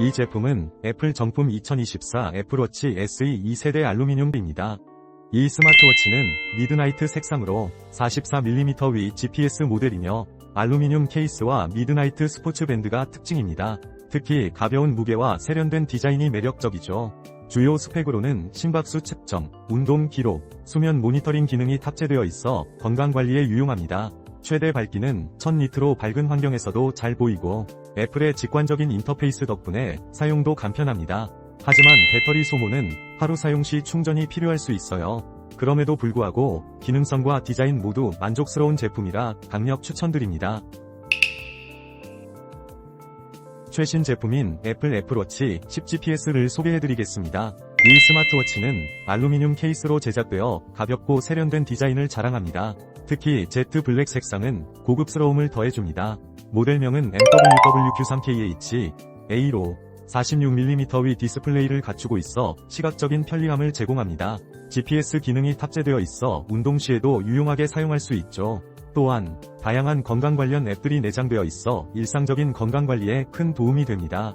이 제품은 애플 정품 2024 애플워치 SE 2세대 알루미늄입니다. 이 스마트워치는 미드나이트 색상으로 44mm 위 GPS 모델이며 알루미늄 케이스와 미드나이트 스포츠 밴드가 특징입니다. 특히 가벼운 무게와 세련된 디자인이 매력적이죠. 주요 스펙으로는 심박수 측정, 운동 기록, 수면 모니터링 기능이 탑재되어 있어 건강관리에 유용합니다. 최대 밝기는 1000니트로 밝은 환경에서도 잘 보이고 애플의 직관적인 인터페이스 덕분에 사용도 간편합니다. 하지만 배터리 소모는 하루 사용 시 충전이 필요할 수 있어요. 그럼에도 불구하고 기능성과 디자인 모두 만족스러운 제품이라 강력 추천드립니다. 최신 제품인 애플 애플워치 10GPS를 소개해드리겠습니다. 이 스마트워치는 알루미늄 케이스로 제작되어 가볍고 세련된 디자인을 자랑합니다. 특히 제트 블랙 색상은 고급스러움을 더해줍니다. 모델명은 MWWQ3KH A로 46mm 위 디스플레이를 갖추고 있어 시각적인 편리함을 제공합니다. GPS 기능이 탑재되어 있어 운동 시에도 유용하게 사용할 수 있죠. 또한 다양한 건강 관련 앱들이 내장되어 있어 일상적인 건강 관리에 큰 도움이 됩니다.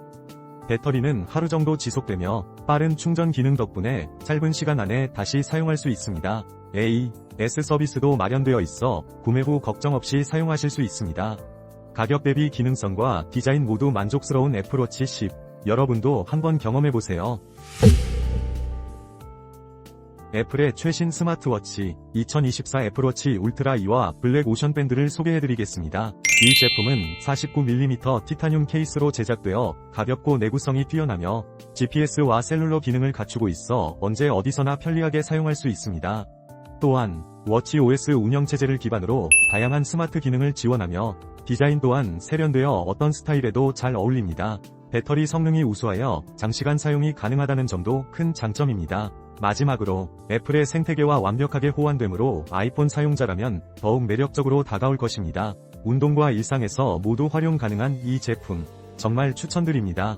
배터리는 하루 정도 지속되며 빠른 충전 기능 덕분에 짧은 시간 안에 다시 사용할 수 있습니다. A, S 서비스도 마련되어 있어 구매 후 걱정 없이 사용하실 수 있습니다. 가격 대비 기능성과 디자인 모두 만족스러운 애플워치 10. 여러분도 한번 경험해보세요. 애플의 최신 스마트워치 2024 애플워치 울트라 2와 블랙 오션 밴드를 소개해드리겠습니다. 이 제품은 49mm 티타늄 케이스로 제작되어 가볍고 내구성이 뛰어나며 GPS와 셀룰러 기능을 갖추고 있어 언제 어디서나 편리하게 사용할 수 있습니다. 또한 워치 OS 운영체제를 기반으로 다양한 스마트 기능을 지원하며 디자인 또한 세련되어 어떤 스타일에도 잘 어울립니다. 배터리 성능이 우수하여 장시간 사용이 가능하다는 점도 큰 장점입니다. 마지막으로 애플의 생태계와 완벽하게 호환되므로 아이폰 사용자라면 더욱 매력적으로 다가올 것입니다. 운동과 일상에서 모두 활용 가능한 이 제품 정말 추천드립니다.